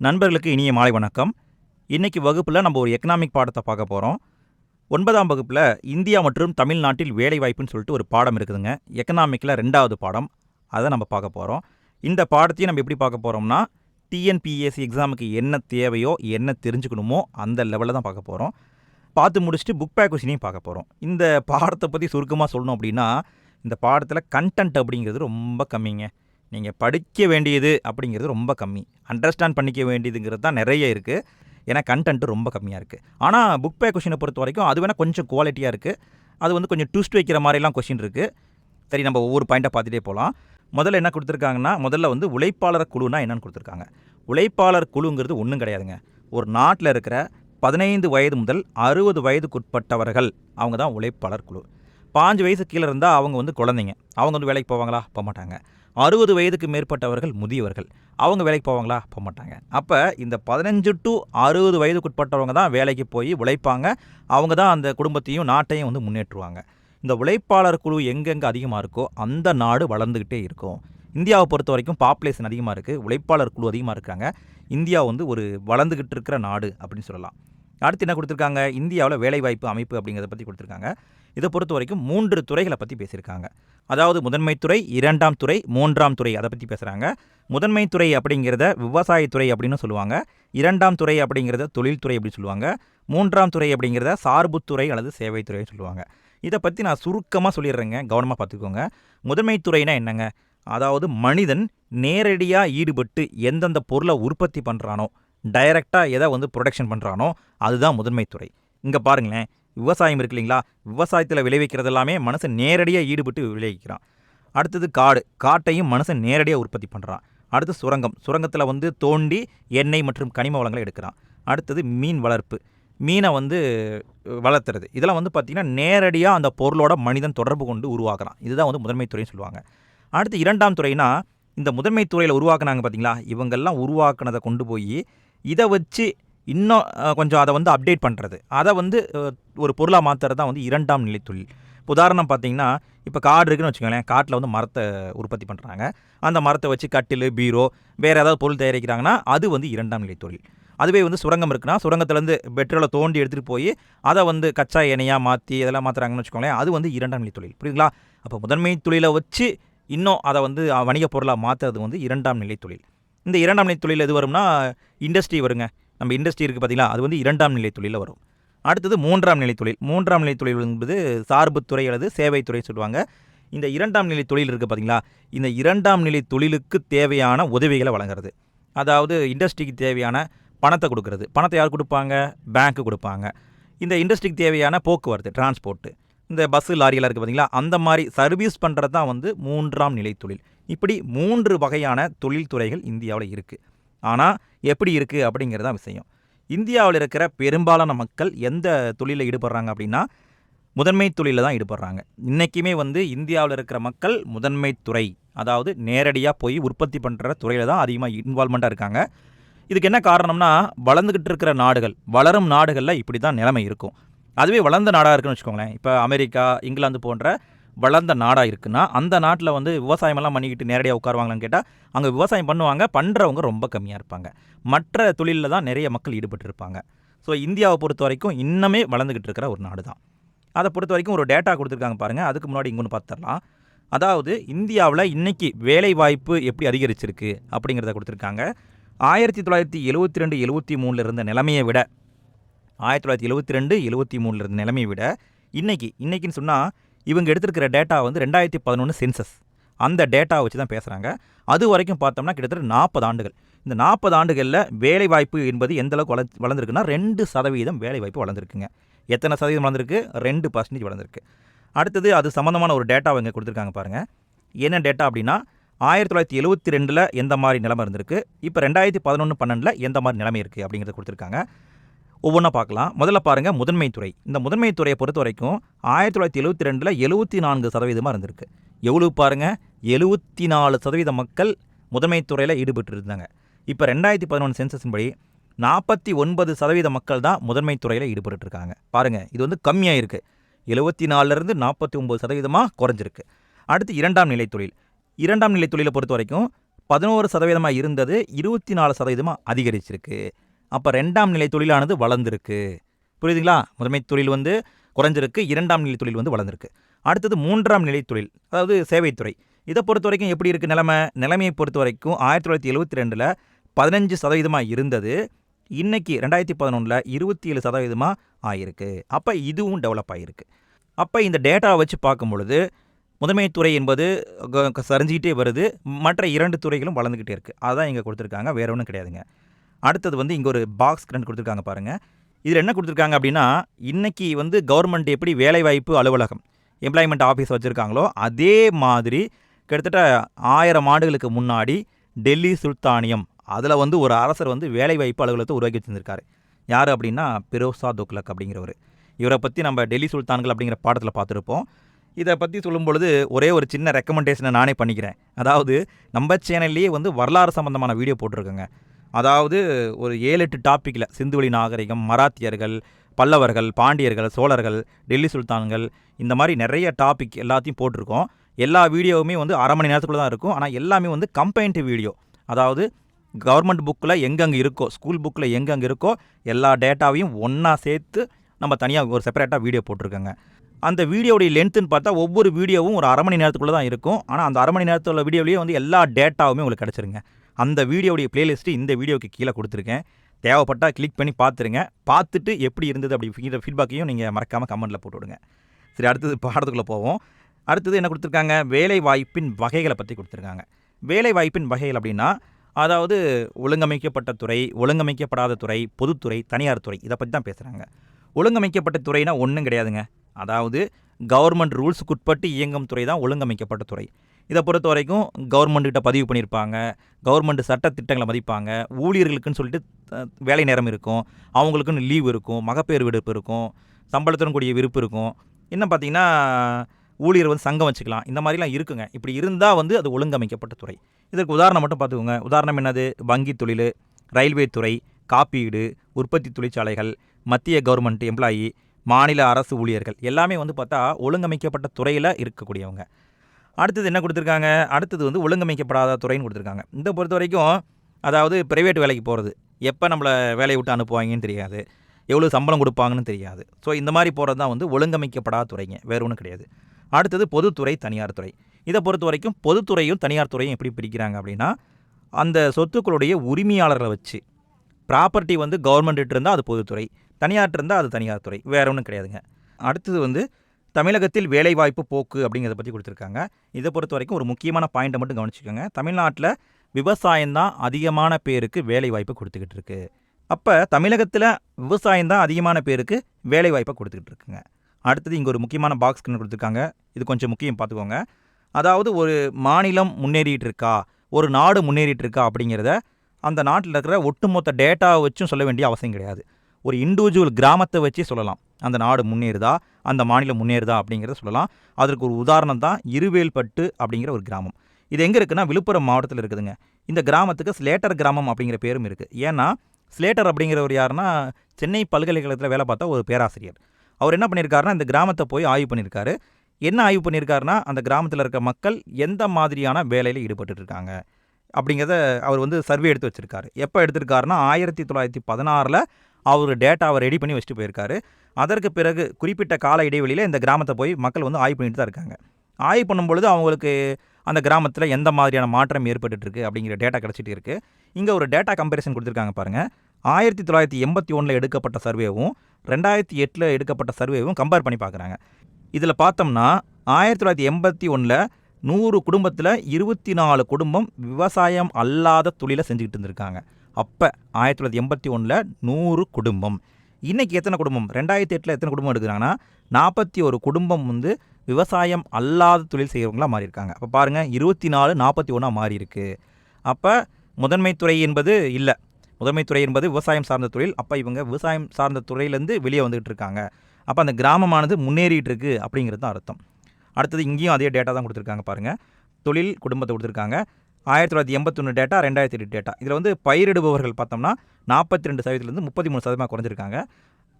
நண்பர்களுக்கு இனிய மாலை வணக்கம். இன்றைக்கி வகுப்பில் நம்ம ஒரு எக்கனாமிக் பாடத்தை பார்க்க போகிறோம் ஒன்பதாம் வகுப்பில் இந்தியா மற்றும் தமிழ்நாட்டில் வேலைவாய்ப்புன்னு சொல்லிட்டு ஒரு பாடம் இருக்குதுங்க. எக்கனாமிக்கில் ரெண்டாவது பாடம். அதை நம்ம பார்க்க போகிறோம் இந்த பாடத்தையும் நம்ம எப்படி பார்க்க போகிறோம்னா டிஎன்பிஎஸ்சி எக்ஸாமுக்கு என்ன தேவையோ என்ன தெரிஞ்சுக்கணுமோ அந்த லெவலில் தான் பார்க்க போகிறோம் பார்த்து முடிச்சுட்டு புக் பேக் கொஷினையும் பார்க்க போகிறோம் இந்த பாடத்தை பற்றி சுருக்கமாக சொல்லணும் அப்படின்னா இந்த பாடத்தில் கண்டென்ட் அப்படிங்கிறது ரொம்ப கம்மிங்க. நீங்கள் படிக்க வேண்டியது அப்படிங்கிறது ரொம்ப கம்மி. அண்டர்ஸ்டாண்ட் பண்ணிக்க வேண்டியதுங்கிறது தான் நிறைய இருக்குது ஏன்னா கண்டென்ட்டு ரொம்ப கம்மியாக இருக்குது ஆனால் புக் பே கொஷினை பொறுத்த வரைக்கும் அது வேணால் கொஞ்சம் குவாலிட்டியாக இருக்குது அது வந்து கொஞ்சம் ட்விஸ்ட் வைக்கிற மாதிரிலாம் கொஷின் இருக்குது சரி நம்ம ஒவ்வொரு பாயிண்ட்டை பார்த்துட்டே போகலாம் முதல்ல என்ன கொடுத்துருக்காங்கன்னா முதல்ல வந்து உழைப்பாளர் குழுனா என்னென்னு கொடுத்துருக்காங்க. உழைப்பாளர் குழுங்கிறது ஒன்றும் கிடையாதுங்க. ஒரு நாட்டில் இருக்கிற பதினைந்து வயது முதல் அறுபது வயதுக்குட்பட்டவர்கள் அவங்க தான் உழைப்பாளர் குழு. பாஞ்சு வயசு கீழே இருந்தால் அவங்க வந்து குழந்தைங்க. அவங்க வந்து வேலைக்கு போவாங்களா? போக மாட்டாங்க அறுபது வயதுக்கு மேற்பட்டவர்கள் முதியவர்கள். அவங்க வேலைக்கு போவாங்களா? போக மாட்டாங்க. அப்போ இந்த பதினஞ்சு டு அறுபது வயதுக்குட்பட்டவங்க தான் வேலைக்கு போய் உழைப்பாங்க. அவங்க தான் அந்த குடும்பத்தையும் நாட்டையும் வந்து முன்னேற்றுவாங்க. இந்த உழைப்பாளர் குழு எங்கெங்கே அதிகமாக இருக்கோ அந்த நாடு வளர்ந்துக்கிட்டே இருக்கும். இந்தியாவை பொறுத்த வரைக்கும் பாப்புலேஷன் அதிகமாக இருக்குது உழைப்பாளர் குழு அதிகமாக இருக்காங்க. இந்தியா வந்து ஒரு வளர்ந்துக்கிட்டு இருக்கிற நாடு அப்படின்னு சொல்லலாம். அடுத்து என்ன கொடுத்துருக்காங்க? இந்தியாவில் வேலைவாய்ப்பு அமைப்பு அப்படிங்கிறத பற்றி கொடுத்துருக்காங்க. இதை பொறுத்த வரைக்கும் மூன்று துறைகளை பற்றி பேசியிருக்காங்க. அதாவது முதன்மைத்துறை இரண்டாம் துறை மூன்றாம் துறை அதை பற்றி பேசுகிறாங்க முதன்மைத்துறை அப்படிங்கிறத விவசாயத்துறை அப்படின்னு சொல்லுவாங்க. இரண்டாம் துறை அப்படிங்கிறத தொழில்துறை அப்படின்னு சொல்லுவாங்க. மூன்றாம் துறை அப்படிங்கிறத சார்புத்துறை அல்லது சேவைத்துறைன்னு சொல்லுவாங்க. இதை பற்றி நான் சுருக்கமாக சொல்லிடுறேங்க. கவனமாக பார்த்துக்கோங்க. முதன்மைத்துறைனா என்னங்க? அதாவது மனிதன் நேரடியாக ஈடுபட்டு எந்தெந்த பொருளை உற்பத்தி பண்ணுறானோ டைரெக்டாக எதை வந்து ப்ரொடக்ஷன் பண்ணுறானோ அதுதான் முதன்மைத்துறை இங்கே பாருங்களேன். விவசாயம் இருக்கு இல்லைங்களா? விவசாயத்தில் விளைவிக்கிறது எல்லாமே மனுஷன் நேரடியாக ஈடுபட்டு விளைவிக்கிறான். அடுத்தது காடு. காட்டையும் மனுஷன் நேரடியாக உற்பத்தி பண்ணுறான் அடுத்து சுரங்கம். சுரங்கத்தில் வந்து தோண்டி எண்ணெய் மற்றும் கனிம வளங்களை எடுக்கிறான். அடுத்தது மீன் வளர்ப்பு. மீனை வந்து வளர்த்துறது. இதெல்லாம் வந்து பார்த்திங்கன்னா நேரடியாக அந்த பொருளோட மனிதன் தொடர்பு கொண்டு உருவாக்குறான். இதுதான் வந்து முதன்மைத்துறைன்னு சொல்லுவாங்க. அடுத்து இரண்டாம் துறைனா இந்த முதன்மை துறையில் உருவாக்குனாங்க பார்த்தீங்களா இவங்கெல்லாம் உருவாக்குனதை கொண்டு போய் இதை வச்சு இன்னும் கொஞ்சம் அதை வந்து அப்டேட் பண்ணுறது அதை வந்து ஒரு பொருளாக மாற்றுறது தான் வந்து இரண்டாம் நிலை தொழில். இப்போ உதாரணம் பார்த்தீங்கன்னா இப்போ காடு இருக்குன்னு வச்சுக்கோங்களேன் காட்டில் வந்து மரத்தை உற்பத்தி பண்ணுறாங்க அந்த மரத்தை வச்சு கட்டில் பீரோ வேறு ஏதாவது பொருள் தயாரிக்கிறாங்கன்னா அது வந்து இரண்டாம் நிலை தொழில். அதுவே வந்து சுரங்கம் இருக்குன்னா சுரங்கத்துலேருந்து பெட்ரோலை தோண்டி எடுத்துகிட்டு போய் அதை வந்து கச்சா எண்ணெயாக மாற்றி இதெல்லாம் மாற்றுறாங்கன்னு வச்சுக்கோங்களேன் அது வந்து இரண்டாம் நிலை தொழில். புரியுதுங்களா? அப்போ முதன்மை தொழிலை வச்சு இன்னும் அதை வந்து வணிக பொருளாக மாற்றுறது வந்து இரண்டாம் நிலை தொழில். இந்த இரண்டாம் நிலை தொழில் எது வரும்னா இண்டஸ்ட்ரி வருங்க. நம்ம இண்டஸ்ட்ரி இருக்குது பார்த்தீங்களா அது வந்து இரண்டாம் நிலை தொழிலில் வரும். அடுத்தது மூன்றாம் நிலை தொழில். மூன்றாம் நிலை தொழில் என்பது சார்புத்துறை அல்லது சேவைத்துறை சொல்லுவாங்க. இந்த இரண்டாம் நிலை தொழில் இருக்குது பார்த்தீங்களா இந்த இரண்டாம் நிலை தொழிலுக்கு தேவையான உதவிகளை வழங்குறது. அதாவது இண்டஸ்ட்ரிக்கு தேவையான பணத்தை கொடுக்கறது. பணத்தை யார் கொடுப்பாங்க? பேங்க்கு கொடுப்பாங்க. இந்த இண்டஸ்ட்ரிக்கு தேவையான போக்குவரத்து டிரான்ஸ்போர்ட்டு இந்த பஸ்ஸு லாரியெல்லாம் இருக்குது பார்த்தீங்களா அந்த மாதிரி சர்வீஸ் பண்ணுறது தான் வந்து மூன்றாம் நிலை தொழில். இப்படி மூன்று வகையான தொழில்துறைகள் இந்தியாவில் இருக்குது ஆனால் எப்படி இருக்குது அப்படிங்கிறது தான் விஷயம். இந்தியாவில் இருக்கிற பெரும்பாலான மக்கள் எந்த தொழிலில் ஈடுபடுறாங்க அப்படின்னா முதன்மை தொழிலில் தான் ஈடுபடுறாங்க. இன்றைக்குமே வந்து இந்தியாவில் இருக்கிற மக்கள் முதன்மை துறை அதாவது நேரடியாக போய் உற்பத்தி பண்ணுற துறையில் தான் அதிகமாக இன்வால்மெண்ட்டாக இருக்காங்க. இதுக்கு என்ன காரணம்னா வளர்ந்துக்கிட்டு இருக்கிற நாடுகள் வளரும் நாடுகளில் இப்படி தான் நிலைமை இருக்கும். அதுவே வளர்ந்த நாடாக இருக்குன்னு வச்சுக்கோங்களேன். இப்போ அமெரிக்கா இங்கிலாந்து போன்ற வளர்ந்த நாடாக இருக்குன்னா அந்த நாட்டில் வந்து விவசாயமெல்லாம் பண்ணிக்கிட்டு நேரடியாக உட்காருவாங்களான்னு கேட்டால் அங்கே விவசாயம் பண்ணுவாங்க பண்ணுறவங்க ரொம்ப கம்மியாக இருப்பாங்க. மற்ற தொழிலில் தான் நிறைய மக்கள் ஈடுபட்டிருப்பாங்க. ஸோ இந்தியாவை பொறுத்த வரைக்கும் இன்னமே வளர்ந்துக்கிட்டு இருக்கிற ஒரு நாடு தான். அதை பொறுத்த வரைக்கும் ஒரு டேட்டா கொடுத்துருக்காங்க பாருங்கள் அதுக்கு முன்னாடி இங்கொன்று பார்த்துடலாம் அதாவது இந்தியாவில் இன்றைக்கி வேலை வாய்ப்பு எப்படி அதிகரிச்சிருக்கு அப்படிங்கிறத கொடுத்துருக்காங்க. ஆயிரத்தி தொள்ளாயிரத்தி எழுபத்தி ரெண்டு எழுபத்தி மூணில் இருந்த நிலைமையை விட ஆயிரத்தி தொள்ளாயிரத்தி எழுபத்தி ரெண்டு எழுபத்தி மூணில் இருந்த நிலைமையை விட இன்றைக்கி இன்றைக்கின்னு சொன்னால் இவங்க எடுத்திருக்கிற டேட்டா வந்து ரெண்டாயிரத்தி பதினொன்று சென்சஸ் அந்த டேட்டா வச்சு தான் பேசுகிறாங்க அது வரைக்கும் பார்த்தோம்னா கிட்டத்தட்ட நாற்பது ஆண்டுகள். இந்த நாற்பது ஆண்டுகளில் வேலைவாய்ப்பு என்பது எந்த அளவுக்கு வள வளர்ந்துருக்குன்னா ரெண்டு சதவீதம் வேலைவாய்ப்பு வளர்ந்துருக்குங்க. எத்தனை சதவீதம் வளர்ந்துருக்கு? ரெண்டு பர்சன்டேஜ் வளர்ந்துருக்கு. அடுத்தது அது சம்மந்தமான ஒரு டேட்டா அவங்க கொடுத்துருக்காங்க பாருங்கள் என்ன டேட்டா அப்படின்னா ஆயிரத்தி தொள்ளாயிரத்தி எழுவத்தி ரெண்டில் எந்த மாதிரி நிலைமை இருந்திருக்கு? இப்போ ரெண்டாயிரத்தி பதினொன்று பன்னெண்டில் எந்த மாதிரி நிலைமை இருக்குது அப்படிங்கிறத கொடுத்துருக்காங்க. ஒவ்வொன்றா பார்க்கலாம். முதல்ல பாருங்கள் முதன்மை துறை. இந்த முதன்மை துறையை பொறுத்த வரைக்கும் ஆயிரத்தி தொள்ளாயிரத்தி எழுபத்தி ரெண்டில் எழுபத்தி நான்கு சதவீதமாக இருந்திருக்கு. எவ்வளவு பாருங்கள் எழுபத்தி நாலு சதவீத மக்கள் முதன்மை துறையில் ஈடுபட்டு இருந்தாங்க இப்போ ரெண்டாயிரத்தி பதினொன்று சென்சஸின் படி நாற்பத்தி ஒன்பது சதவீத மக்கள் தான் முதன்மை துறையில் ஈடுபட்டு இருக்காங்க பாருங்கள் இது வந்து கம்மியாக இருக்குது எழுபத்தி நாலுலேருந்து நாற்பத்தி ஒம்பது சதவீதமாக குறைஞ்சிருக்கு. அடுத்து இரண்டாம் நிலை தொழில். இரண்டாம் நிலை தொழிலை பொறுத்த வரைக்கும் பதினோரு சதவீதமாக இருந்தது இருபத்தி நாலு சதவீதமாக அதிகரிச்சிருக்கு. அப்போ ரெண்டாம் நிலை தொழிலானது வளர்ந்துருக்கு. புரியுதுங்களா? முதன்மை தொழில் வந்து குறைஞ்சிருக்கு இரண்டாம் நிலை தொழில் வந்து வளர்ந்துருக்கு. அடுத்தது மூன்றாம் நிலை தொழில் அதாவது சேவைத்துறை. இதை பொறுத்த வரைக்கும் எப்படி இருக்குது நிலைமை? நிலைமையை பொறுத்த வரைக்கும் ஆயிரத்தி தொள்ளாயிரத்தி எழுபத்தி ரெண்டில் பதினஞ்சு சதவீதமாக இருந்தது. இன்றைக்கி ரெண்டாயிரத்தி பதினொன்றில் இருபத்தி ஏழு சதவீதமாக ஆகிருக்கு அப்போ இதுவும் டெவலப் ஆகிருக்கு அப்போ இந்த டேட்டாவை வச்சு பார்க்கும் பொழுது முதன்மைத்துறை என்பது க- க- சரிஞ்சிக்கிட்டே வருது. மற்ற இரண்டு துறைகளும் வளர்ந்துக்கிட்டே இருக்குது அதுதான் இங்கே கொடுத்துருக்காங்க. வேற ஒன்றும் கிடையாதுங்க. அடுத்தது வந்து இங்கே ஒரு பாக்ஸ் கரண்ட் கொடுத்துருக்காங்க பாருங்கள் இதில் என்ன கொடுத்துருக்காங்க அப்படின்னா இன்றைக்கி வந்து கவர்மெண்ட் எப்படி வேலைவாய்ப்பு அலுவலகம் எம்ப்ளாய்மெண்ட் ஆஃபீஸ் வச்சுருக்காங்களோ அதே மாதிரி கிட்டத்தட்ட ஆயிரம் ஆண்டுகளுக்கு முன்னாடி டெல்லி சுல்தானியம் அதில் வந்து ஒரு அரசர் வந்து வேலைவாய்ப்பு அலுவலகத்தை உருவாக்கி வச்சிருந்திருக்காரு. யார் அப்படின்னா பிரோசா துக்லக் அப்படிங்கிறவர். இவரை பற்றி நம்ம டெல்லி சுல்தான்கள் அப்படிங்கிற பாடத்தில் பார்த்துருப்போம். இதை பற்றி சொல்லும் பொழுது ஒரே ஒரு சின்ன ரெக்கமெண்டேஷனை நானே பண்ணிக்கிறேன். அதாவது நம்ம சேனல்லேயே வந்து வரலாறு சம்பந்தமான வீடியோ போட்டிருக்கோங்க. அதாவது ஒரு ஏழு எட்டு டாப்பிக்கில் சிந்துவெளி நாகரிகம் மராத்தியர்கள் பல்லவர்கள் பாண்டியர்கள் சோழர்கள் டெல்லி சுல்தான்கள் இந்த மாதிரி நிறைய டாபிக் எல்லாத்தையும் போட்டிருக்கோம். எல்லா வீடியோவுமே வந்து அரை மணி நேரத்துக்குள்ள தான் இருக்கும். ஆனால் எல்லாமே வந்து கம்பைன்ட் வீடியோ அதாவது கவர்மெண்ட் புக்கில் எங்கெங்கே இருக்கோ ஸ்கூல் புக்கில் எங்கெங்கே இருக்கோ எல்லா டேட்டாவையும் ஒன்றா சேர்த்து நம்ம தனியாக ஒரு செப்பரேட்டாக வீடியோ போட்டிருக்கோங்க. அந்த வீடியோடைய லென்த்துன்னு பார்த்தா ஒவ்வொரு வீடியோவும் ஒரு அரை மணி நேரத்துக்குள்ளே தான் இருக்கும். ஆனால் அந்த அரை மணி நேரத்தில் உள்ள வீடியோலேயே வந்து எல்லா டேட்டாவுமே உங்களுக்கு கிடச்சிருங்க. அந்த வீடியோடைய பிளேலிஸ்ட்டு இந்த வீடியோக்கு கீழே கொடுத்துருக்கேன். தேவைப்பட்டால் கிளிக் பண்ணி பார்த்துருங்க. பார்த்துட்டு எப்படி இருந்தது அப்படி ஃபீட்பேக்கையும் நீங்கள் மறக்காமல் கமெண்ட்டில் போட்டு விடுங்க சரி அடுத்தது பாடத்துக்குள்ளே போவோம். அடுத்தது என்ன கொடுத்துருக்காங்க? வேலை வாய்ப்பின் வகைகளை பற்றி கொடுத்துருக்காங்க. வேலை வாய்ப்பின் வகைகள் அப்படின்னா அதாவது ஒழுங்கமைக்கப்பட்ட துறை ஒழுங்கமைக்கப்படாத துறை பொதுத்துறை தனியார் துறை இதை பற்றி தான் பேசுகிறாங்க ஒழுங்கமைக்கப்பட்ட துறைனா ஒன்றும் கிடையாதுங்க. அதாவது கவர்மெண்ட் ரூல்ஸுக்கு உட்பட்டு இயங்கும் துறை தான் ஒழுங்கமைக்கப்பட்ட துறை. இதை பொறுத்த வரைக்கும் கவர்மெண்ட்டுக்கிட்ட பதிவு பண்ணியிருப்பாங்க. கவர்மெண்ட் சட்ட திட்டங்களை மதிப்பாங்க. ஊழியர்களுக்குன்னு சொல்லிட்டு வேலை நேரம் இருக்கும். அவங்களுக்குன்னு லீவ் இருக்கும். மகப்பேறு விடுப்பு இருக்கும். சம்பளத்துடன் கூடிய விருப்பு இருக்கும். இன்னும் பார்த்தீங்கன்னா ஊழியர் வந்து சங்கம் வச்சுக்கலாம். இந்த மாதிரிலாம் இருக்குங்க. இப்படி இருந்தால் வந்து அது ஒழுங்கமைக்கப்பட்ட துறை. இதற்கு உதாரணம் மட்டும் பார்த்துக்கோங்க. உதாரணம் என்னது? வங்கி தொழில் ரயில்வே துறை காப்பீடு உற்பத்தி தொழிற்சாலைகள் மத்திய கவர்மெண்ட் எம்ப்ளாயி மாநில அரசு ஊழியர்கள். எல்லாமே வந்து பார்த்தா ஒழுங்கமைக்கப்பட்ட துறையில் இருக்கக்கூடியவங்க. அடுத்தது என்ன கொடுத்துருக்காங்க? அடுத்தது வந்து ஒழுங்கமைக்கப்படாத துறைன்னு கொடுத்துருக்காங்க. இந்த பொறுத்த வரைக்கும் அதாவது பிரைவேட் வேலைக்கு போகிறது எப்போ நம்மளை வேலையை விட்டு அனுப்புவாங்கன்னு தெரியாது. எவ்வளோ சம்பளம் கொடுப்பாங்கன்னு தெரியாது. ஸோ இந்த மாதிரி போகிறது தான் வந்து ஒழுங்கமைக்கப்படாத துறைங்க. வேறு ஒன்றும் கிடையாது. அடுத்தது பொதுத்துறை தனியார் துறை. இதை பொறுத்த வரைக்கும் பொதுத்துறையும் தனியார் துறையும் எப்படி பிரிக்கிறாங்க அப்படின்னா அந்த சொத்துக்களுடைய உரிமையாளர்களை வச்சு. ப்ராப்பர்ட்டி வந்து கவர்மெண்ட்டு இருந்தால் அது பொதுத்துறை. தனியார்ட்டு இருந்தால் அது தனியார் துறை. வேற ஒன்றும் கிடையாதுங்க. அடுத்தது வந்து தமிழகத்தில் வேலைவாய்ப்பு போக்கு அப்படிங்கிறத பற்றி கொடுத்துருக்காங்க. இதை பொறுத்த வரைக்கும் ஒரு முக்கியமான பாயிண்ட்டை மட்டும் கவனிச்சுக்கோங்க. தமிழ்நாட்டில் விவசாயம்தான் அதிகமான பேருக்கு வேலைவாய்ப்பு கொடுத்துக்கிட்டு இருக்கு. அப்போ தமிழகத்தில் விவசாயம்தான் அதிகமான பேருக்கு வேலைவாய்ப்பை கொடுத்துக்கிட்டு இருக்குங்க. அடுத்தது இங்கே ஒரு முக்கியமான பாக்ஸ் கொடுத்துருக்காங்க. இது கொஞ்சம் முக்கியம் பார்த்துக்கோங்க அதாவது ஒரு மாநிலம் முன்னேறிட்டு இருக்கா ஒரு நாடு முன்னேறிட்டு இருக்கா அப்படிங்கிறத அந்த நாட்டில் இருக்கிற ஒட்டுமொத்த டேட்டாவை வச்சும் சொல்ல வேண்டிய அவசியம் கிடையாது. ஒரு இண்டிவிஜுவல் கிராமத்தை வச்சு சொல்லலாம். அந்த நாடு முன்னேறுதா அந்த மாநிலம் முன்னேறுதா அப்படிங்கிறத சொல்லலாம். அதற்கு ஒரு உதாரணம் தான் இருவேல்பட்டு அப்படிங்கிற ஒரு கிராமம். இது எங்கே இருக்குன்னா விழுப்புரம் மாவட்டத்தில் இருக்குதுங்க. இந்த கிராமத்துக்கு ஸ்லேட்டர் கிராமம் அப்படிங்கிற பேரும் இருக்குது ஏன்னா ஸ்லேட்டர் அப்படிங்கிறவர் யாருன்னா சென்னை பல்கலைக்கழகத்தில் வேலை பார்த்தா ஒரு பேராசிரியர். அவர் என்ன பண்ணியிருக்காருன்னா இந்த கிராமத்தை போய் ஆய்வு பண்ணியிருக்காரு என்ன ஆய்வு பண்ணியிருக்காருன்னா அந்த கிராமத்தில் இருக்க மக்கள் எந்த மாதிரியான வேலையில் ஈடுபட்டு இருக்காங்க அப்படிங்கிறத அவர் வந்து சர்வே எடுத்து வச்சுருக்காரு. எப்போ எடுத்திருக்காருன்னா ஆயிரத்தி தொள்ளாயிரத்தி பதினாறில் அவர் டேட்டாவை ரெடி பண்ணி வச்சுட்டு போயிருக்காரு. அதற்கு பிறகு குறிப்பிட்ட கால இடைவெளியில் இந்த கிராமத்தை போய் மக்கள் வந்து ஆய்வு பண்ணிட்டு தான் இருக்காங்க. ஆய்வு பண்ணும்பொழுது அவங்களுக்கு அந்த கிராமத்தில் எந்த மாதிரியான மாற்றம் ஏற்பட்டுருக்கு அப்படிங்கிற டேட்டா கிடச்சிட்டு இருக்குது இங்கே ஒரு டேட்டா கம்பேரிசன் கொடுத்துருக்காங்க பாருங்கள் ஆயிரத்தி தொள்ளாயிரத்தி எண்பத்தி ஒன்றில் எடுக்கப்பட்ட சர்வேவும் ரெண்டாயிரத்தி எட்டில் எடுக்கப்பட்ட சர்வேவும் கம்பேர் பண்ணி பார்க்குறாங்க இதில் பார்த்தோம்னா ஆயிரத்தி தொள்ளாயிரத்தி எண்பத்தி ஒன்றில் நூறு குடும்பத்தில் இருபத்தி நாலு குடும்பம் விவசாயம் அல்லாத தொழிலை செஞ்சுக்கிட்டு இருந்திருக்காங்க. அப்போ ஆயிரத்தி தொள்ளாயிரத்தி எண்பத்தி ஒன்றில் நூறு குடும்பம். இன்றைக்கி எத்தனை குடும்பம்? ரெண்டாயிரத்தி எட்டில் எத்தனை குடும்பம் எடுக்கிறாங்கன்னா நாற்பத்தி ஒரு குடும்பம் வந்து விவசாயம் அல்லாத தொழில் செய்கிறவங்களாக மாறியிருக்காங்க. அப்போ பாருங்கள் இருபத்தி நாலு நாற்பத்தி ஒன்றா மாறியிருக்கு. அப்போ முதன்மைத்துறை என்பது இல்லை. முதன்மைத்துறை என்பது விவசாயம் சார்ந்த தொழில். அப்போ இவங்க விவசாயம் சார்ந்த துறையிலேருந்து வெளியே வந்துகிட்டு இருக்காங்க. அப்போ அந்த கிராமமானது முன்னேறிட்டு இருக்கு அப்படிங்கிறது தான் அர்த்தம். அடுத்தது இங்கேயும் அதே டேட்டா தான் கொடுத்துருக்காங்க பாருங்கள் தொழில் குடும்பத்தை கொடுத்துருக்காங்க. ஆயிரத்தி தொள்ளாயிரத்தி எண்பத்தொன்று டேட்டா ரெண்டாயிரத்தி எட்டு டேட்டா இதில் வந்து பயிரிடுபவர்கள் பார்த்தோம்னா நாற்பத்தி ரெண்டு சதவீதத்துலேருந்து முப்பத்தி மூணு சதவீதமாக குறைஞ்சிருக்காங்க.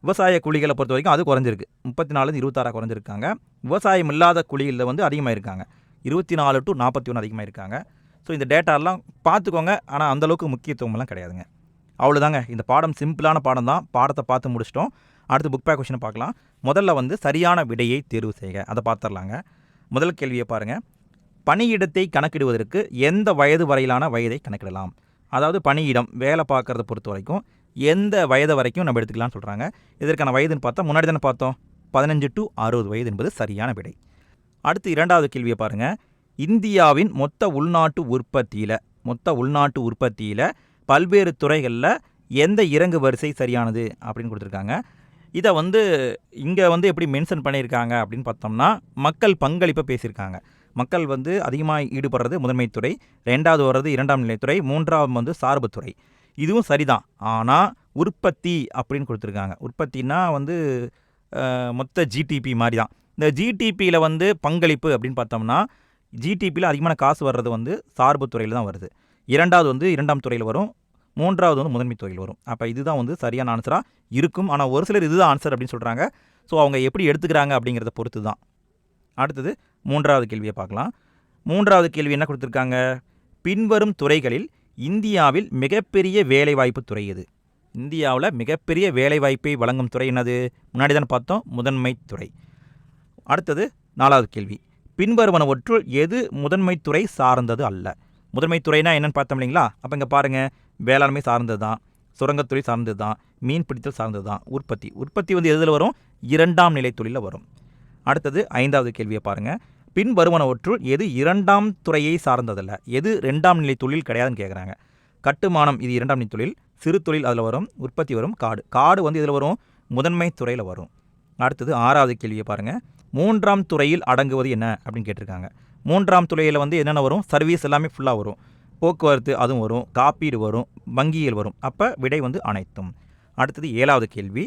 விவசாய கூலிகளை பொறுத்த வரைக்கும் அது குறைஞ்சிருக்கு. முப்பத்தி நாலுலேருந்து இருபத்தாறாக குறைஞ்சிருக்காங்க. விவசாயம் இல்லாத கூலிகளில் வந்து அதிகமாக இருக்காங்க இருபத்தி நாலு டு நாற்பத்தி ஒன்று அதிகமாக இருக்காங்க ஸோ இந்த டேட்டாலாம் பார்த்துக்கோங்க ஆனால் அந்தளவுக்கு முக்கியத்துவம்லாம் கிடையாதுங்க. அவ்வளோதாங்க இந்த பாடம் சிம்பிளான பாடம் தான். பாடத்தை பார்த்து முடிச்சிட்டோம். அடுத்து புக் பேக் கொஷினை பார்க்கலாம். முதல்ல வந்து சரியான விடையை தேர்வு செய்க. அதை பார்த்துடலாங்க. முதல் கேள்வியை பாருங்கள் பணியிடத்தை கணக்கிடுவதற்கு எந்த வயது வரையிலான வயதை கணக்கிடலாம். அதாவது பணியிடம் வேலை பார்க்குறத பொறுத்த வரைக்கும் எந்த வயது வரைக்கும் நம்ம எடுத்துக்கலாம்னு சொல்கிறாங்க இதற்கான வயதுன்னு பார்த்தா முன்னாடி தானே பார்த்தோம். பதினஞ்சு டு அறுபது வயது என்பது சரியான விடை. அடுத்து இரண்டாவது கேள்வியை பாருங்கள் இந்தியாவின் மொத்த உள்நாட்டு உற்பத்தியில் மொத்த உள்நாட்டு உற்பத்தியில் பல்வேறு துறைகளில் எந்த இறங்கு வரிசை சரியானது அப்படின்னு கொடுத்துருக்காங்க. இதை வந்து இங்கே வந்து எப்படி மென்ஷன் பண்ணியிருக்காங்க அப்படின்னு பார்த்தோம்னா மக்கள் பங்களிப்பை பேசியிருக்காங்க. மக்கள் வந்து அதிகமாக ஈடுபடுறது முதன்மைத்துறை ரெண்டாவது வர்றது இரண்டாம் நிலைத்துறை மூன்றாவது வந்து சார்புத்துறை இதுவும் சரிதான். ஆனால் உற்பத்தி அப்படின்னு கொடுத்துருக்காங்க. உற்பத்தினா வந்து மொத்த ஜிடிபி மாதிரி தான் இந்த ஜிடிபியில் வந்து பங்களிப்பு அப்படின்னு பார்த்தோம்னா ஜிடிபியில் அதிகமான காசு வர்றது வந்து சார்பு துறையில் தான் வருது. இரண்டாவது வந்து இரண்டாம் துறையில் வரும். மூன்றாவது வந்து முதன்மை துறையில் வரும். அப்போ இதுதான் வந்து சரியான ஆன்சராக இருக்கும். ஆனால் ஒரு சிலர் இதுதான் ஆன்சர் அப்படின்னு சொல்கிறாங்க ஸோ அவங்க எப்படி எடுத்துக்கிறாங்க அப்படிங்கிறத பொறுத்து தான் அடுத்தது மூன்றாவது கேள்வியை பார்க்கலாம். மூன்றாவது கேள்வி என்ன கொடுத்துருக்காங்க? பின்வரும் துறைகளில் இந்தியாவில் மிகப்பெரிய வேலைவாய்ப்பு துறை எது? இந்தியாவில் மிகப்பெரிய வேலைவாய்ப்பை வழங்கும் துறை என்னது? முன்னாடி தான் பார்த்தோம் முதன்மை துறை. அடுத்தது நாலாவது கேள்வி. பின்வருவனவற்றுள் எது முதன்மை துறை சார்ந்தது அல்ல? முதன்மை துறைனா என்னன்னு பார்த்தோம் இல்லைங்களா? அப்போ இங்கே பாருங்கள் வேளாண்மை சார்ந்தது தான் சுரங்கத்துறை சார்ந்தது தான் மீன் பிடித்தல் சார்ந்தது தான் உற்பத்தி. உற்பத்தி வந்து எதில் வரும்? இரண்டாம் நிலை தொழிலில் வரும். அடுத்தது ஐந்தாவது கேள்வியை பாருங்கள் பின் வருவனவற்றுள் எது இரண்டாம் துறையை சார்ந்ததல்ல? எது ரெண்டாம் நிலை தொழில் கிடையாதுன்னு கேட்குறாங்க கட்டுமானம் இது இரண்டாம் நிலை தொழில் சிறு தொழில் அதில் வரும் உற்பத்தி வரும் காடு. காடு வந்து இதில் வரும் முதன்மை துறையில் வரும். அடுத்தது ஆறாவது கேள்வியை பாருங்கள் மூன்றாம் துறையில் அடங்குவது என்ன? அப்படின்னு கேட்டிருக்காங்க. மூன்றாம் துறையில் வந்து என்னென்ன வரும்? சர்வீஸ் எல்லாமே ஃபுல்லாக வரும். போக்குவரத்து அதுவும் வரும் காப்பீடு வரும் வங்கியியல் வரும். அப்போ விடை வந்து அனைத்தும். அடுத்தது ஏழாவது கேள்வி.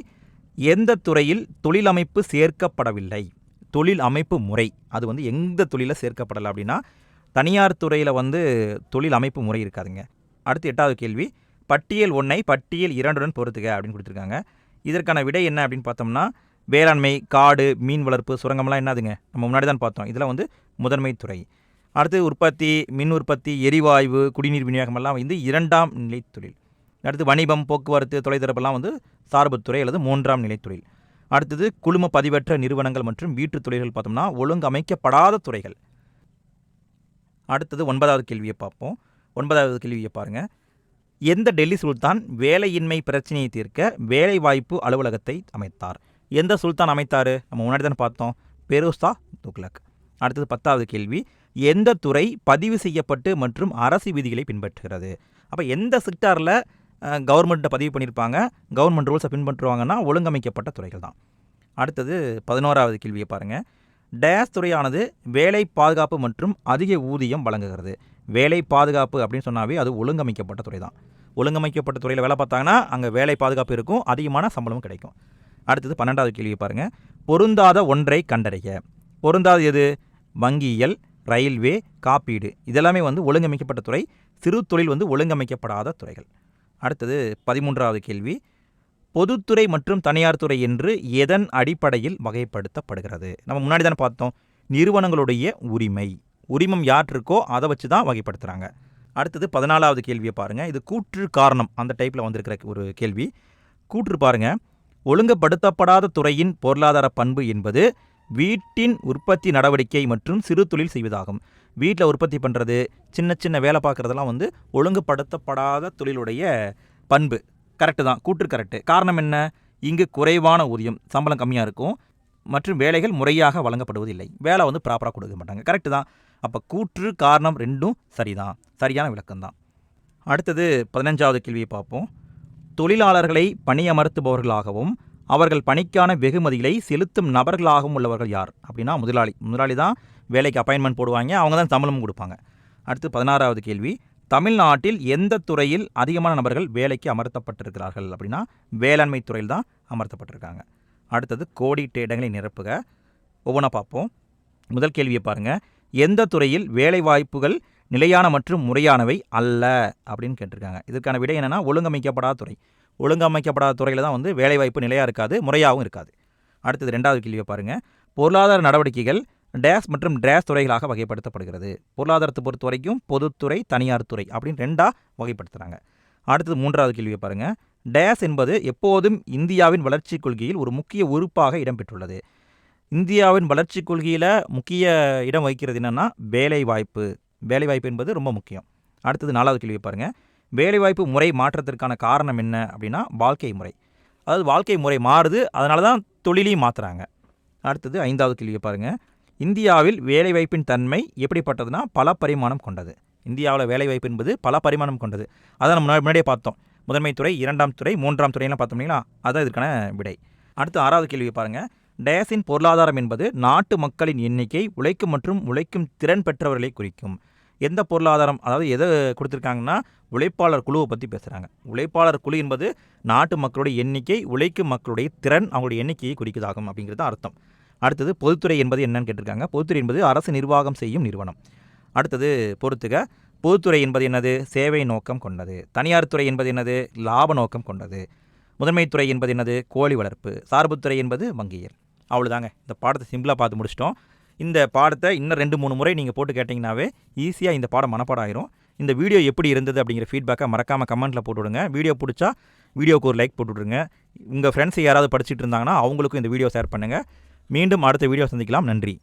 எந்த துறையில் தொழிலமைப்பு சேர்க்கப்படவில்லை? தொழில் அமைப்பு முறை. அது வந்து எந்த தொழிலில் சேர்க்கப்படலை அப்படின்னா தனியார் துறையில் வந்து தொழில் அமைப்பு முறை இருக்காதுங்க. அடுத்து எட்டாவது கேள்வி பட்டியல் ஒன்றை பட்டியல் இரண்டுடன் பொறுத்துக அப்படின்னு கொடுத்துருக்காங்க. இதற்கான விடை என்ன அப்படின்னு பார்த்தோம்னா வேளாண்மை காடு மீன் வளர்ப்பு சுரங்கம்லாம் என்னதுங்க? நம்ம முன்னாடி தான் பார்த்தோம். இதெல்லாம் வந்து முதன்மை துறை. அடுத்து உற்பத்தி மின் உற்பத்தி எரிவாயு குடிநீர் விநியோகம் எல்லாம் வந்து இரண்டாம் நிலை தொழில். அடுத்து வணிகம் போக்குவரத்து தொலைத்தொடர்பெல்லாம் வந்து சார்புத்துறை அல்லது மூன்றாம் நிலை தொழில். அடுத்தது குழும பதிவற்ற நிறுவனங்கள் மற்றும் வீட்டுத் தொழில்கள் பார்த்தோம்னா ஒழுங்கமைக்கப்படாத துறைகள். அடுத்தது ஒன்பதாவது கேள்வியை பார்ப்போம். ஒன்பதாவது கேள்வியை பாருங்கள் எந்த டெல்லி சுல்தான் வேலையின்மை பிரச்சனையை தீர்க்க வேலைவாய்ப்பு அலுவலகத்தை அமைத்தார்? எந்த சுல்தான் அமைத்தார்? நம்ம முன்னாடி தானே பார்த்தோம். பெருஸ்தா துக்லக் அடுத்தது பத்தாவது கேள்வி. எந்த துறை பதிவு செய்யப்பட்டு மற்றும் அரசு விதிகளை பின்பற்றுகிறது? அப்போ எந்த செக்டாரில் கவர்மெண்ட்டை பதிவு பண்ணியிருப்பாங்க கவர்மெண்ட் ரூல்ஸை பின்பற்றுவாங்கன்னா ஒழுங்கமைக்கப்பட்ட துறைகள் தான். அடுத்தது பதினோராவது கேள்வியை பாருங்கள் டேஸ் துறையானது வேலை பாதுகாப்பு மற்றும் அதிக ஊதியம் வழங்குகிறது. வேலை பாதுகாப்பு அப்படின்னு சொன்னாவே அது ஒழுங்கமைக்கப்பட்ட துறை தான். ஒழுங்கமைக்கப்பட்ட துறையில் வேலை பார்த்தாங்கன்னா அங்கே வேலை பாதுகாப்பு இருக்கும் அதிகமான சம்பளமும் கிடைக்கும். அடுத்தது பன்னெண்டாவது கேள்வியை பாருங்கள் பொருந்தாத ஒன்றை கண்டறிய பொருந்தாது எது? வங்கியியல் ரயில்வே காப்பீடு. இதெல்லாமே வந்து ஒழுங்கமைக்கப்பட்ட துறை. சிறு தொழில் வந்து ஒழுங்கமைக்கப்படாத துறைகள். அடுத்தது பதிமூன்றாவது கேள்வி. பொதுத்துறை மற்றும் தனியார் துறை என்று எதன் அடிப்படையில் வகைப்படுத்தப்படுகிறது? நம்ம முன்னாடி தானே பார்த்தோம் நிறுவனங்களுடைய உரிமை. உரிமம் யார் இருக்கோ அதை வச்சு தான் வகைப்படுத்துகிறாங்க அடுத்தது பதினாலாவது கேள்வியை பாருங்கள் இது கூற்று காரணம். அந்த டைப்பில் வந்திருக்கிற ஒரு கேள்வி. கூற்று பாருங்கள் ஒழுங்குபடுத்தப்படாத துறையின் பொருளாதார பண்பு என்பது வீட்டின் உற்பத்தி நடவடிக்கை மற்றும் சிறு தொழில் செய்வதாகும். வீட்டில் உற்பத்தி பண்ணுறது சின்ன சின்ன வேலை பார்க்குறதெல்லாம் வந்து ஒழுங்குபடுத்தப்படாத தொழிலுடைய பண்பு. கரெக்டு தான் கூற்று கரெக்டு. காரணம் என்ன? இங்கு குறைவான ஊதியம் சம்பளம் கம்மியாக இருக்கும். மற்றும் வேலைகள் முறையாக வழங்கப்படுவதில்லை. வேலை வந்து ப்ராப்பராக கொடுக்க மாட்டாங்க. கரெக்டு தான். அப்போ கூற்று காரணம் ரெண்டும் சரிதான். சரியான விளக்கம் தான். அடுத்தது பதினஞ்சாவது கேள்வியை பார்ப்போம். தொழிலாளர்களை பணியமர்த்துபவர்களாகவும் அவர்கள் பணிக்கான வெகுமதிகளை செலுத்தும் நபர்களாகவும் உள்ளவர்கள் யார்? அப்படின்னா முதலாளி. முதலாளி தான் வேலைக்கு அப்பாயின்மெண்ட் போடுவாங்க. அவங்க தான் சம்பளமும் கொடுப்பாங்க. அடுத்து பதினாறாவது கேள்வி. தமிழ்நாட்டில் எந்த துறையில் அதிகமான நபர்கள் வேலைக்கு அமர்த்தப்பட்டிருக்கிறார்கள்? அப்படின்னா வேளாண்மை துறையில் தான் அமர்த்தப்பட்டிருக்காங்க. அடுத்தது கோடிட்டு இடங்களை நிரப்புக. ஒவ்வொன்றா பார்ப்போம். முதல் கேள்வியை பாருங்கள் எந்த துறையில் வேலைவாய்ப்புகள் நிலையான மற்றும் முறையானவை அல்ல? அப்படின்னு கேட்டிருக்காங்க. இதற்கான விடை என்னென்னா ஒழுங்கமைக்கப்படாத துறை. ஒழுங்கமைக்கப்படாத துறையில் தான் வந்து வேலைவாய்ப்பு நிலையாக இருக்காது முறையாகவும் இருக்காது. அடுத்தது ரெண்டாவது கேள்வியை பாருங்கள் பொருளாதார நடவடிக்கைகள் டேஸ் மற்றும் டேஸ் துறைகளாக வகைப்படுத்தப்படுகிறது. பொருளாதாரத்தை பொறுத்த வரைக்கும் பொதுத்துறை தனியார் துறை அப்படின்னு ரெண்டாக வகைப்படுத்துகிறாங்க அடுத்தது மூன்றாவது கேள்வியை பாருங்கள் டேஸ் என்பது எப்போதும் இந்தியாவின் வளர்ச்சிக் கொள்கையில் ஒரு முக்கிய உறுப்பாக இடம்பெற்றுள்ளது. இந்தியாவின் வளர்ச்சிக் கொள்கையில் முக்கிய இடம் வகிக்கிறது என்னென்னா வேலைவாய்ப்பு. வேலைவாய்ப்பு என்பது ரொம்ப முக்கியம். அடுத்தது நாலாவது கேள்வியை பாருங்கள் வேலைவாய்ப்பு முறை மாற்றத்திற்கான காரணம் என்ன அப்படின்னா வாழ்க்கை முறை. அதாவது வாழ்க்கை முறை மாறுது அதனால தான் தொழிலையும் மாற்றுறாங்க அடுத்தது ஐந்தாவது கேள்வியை பாருங்கள் இந்தியாவில் வேலைவாய்ப்பின் தன்மை எப்படிப்பட்டதுன்னா பல பரிமாணம் கொண்டது. இந்தியாவில் வேலைவாய்ப்பு என்பது பல பரிமாணம் கொண்டது. அதை நம்ம முன்னாடியே பார்த்தோம். முதன்மை துறை இரண்டாம் துறை மூன்றாம் துறையெல்லாம் பார்த்தோம் இல்லைங்களா? அதான் இதற்கான விடை. அடுத்து ஆறாவது கேள்வியை பாருங்கள் டேஸின் பொருளாதாரம் என்பது நாட்டு மக்களின் எண்ணிக்கை உழைக்கும் மற்றும் உழைக்கும் திறன் பெற்றவர்களை குறிக்கும். எந்த பொருளாதாரம் அதாவது எதை கொடுத்துருக்காங்கன்னா உழைப்பாளர் குழுவை பற்றி பேசுகிறாங்க உழைப்பாளர் குழு என்பது நாட்டு மக்களுடைய எண்ணிக்கை உழைக்கும் மக்களுடைய திறன் அவங்களுடைய எண்ணிக்கையை குறிக்கதாகும் அப்படிங்கிறது தான் அர்த்தம். அடுத்தது பொதுத்துறை என்பது என்னன்னு கேட்டிருக்காங்க. பொதுத்துறை என்பது அரசு நிர்வாகம் செய்யும் நிறுவனம். அடுத்தது பொறுத்துக பொதுத்துறை என்பது என்னது? சேவை நோக்கம் கொண்டது. தனியார் துறை என்பது என்னது? லாப நோக்கம் கொண்டது. முதன்மைத்துறை என்பது என்னது? கோழி வளர்ப்பு. சார்புத்துறை என்பது வங்கியல் அவ்வளோதாங்க இந்த பாடத்தை சிம்பிளாக பார்த்து முடிச்சிட்டோம். இந்த பாடத்தை இன்னும் ரெண்டு மூணு முறை நீங்கள் போட்டு கேட்டிங்கனாவே ஈஸியாக இந்த பாடம் மனப்பாடம் ஆயிரும். இந்த வீடியோ எப்படி இருந்தது அப்படிங்கிற ஃபீட்பேக்கை மறக்காமல் கமெண்ட்டில் போட்டு விடுங்க வீடியோ பிடிச்சா வீடியோக்கு ஒரு லைக் போட்டுவிடுங்க. உங்கள் ஃப்ரெண்ட்ஸ் யாராவது படிச்சுட்டு இருந்தாங்கன்னா அவங்களுக்கும் இந்த வீடியோ ஷேர் பண்ணுங்கள் மீண்டும் அடுத்த வீடியோ சந்திக்கலாம். நன்றி.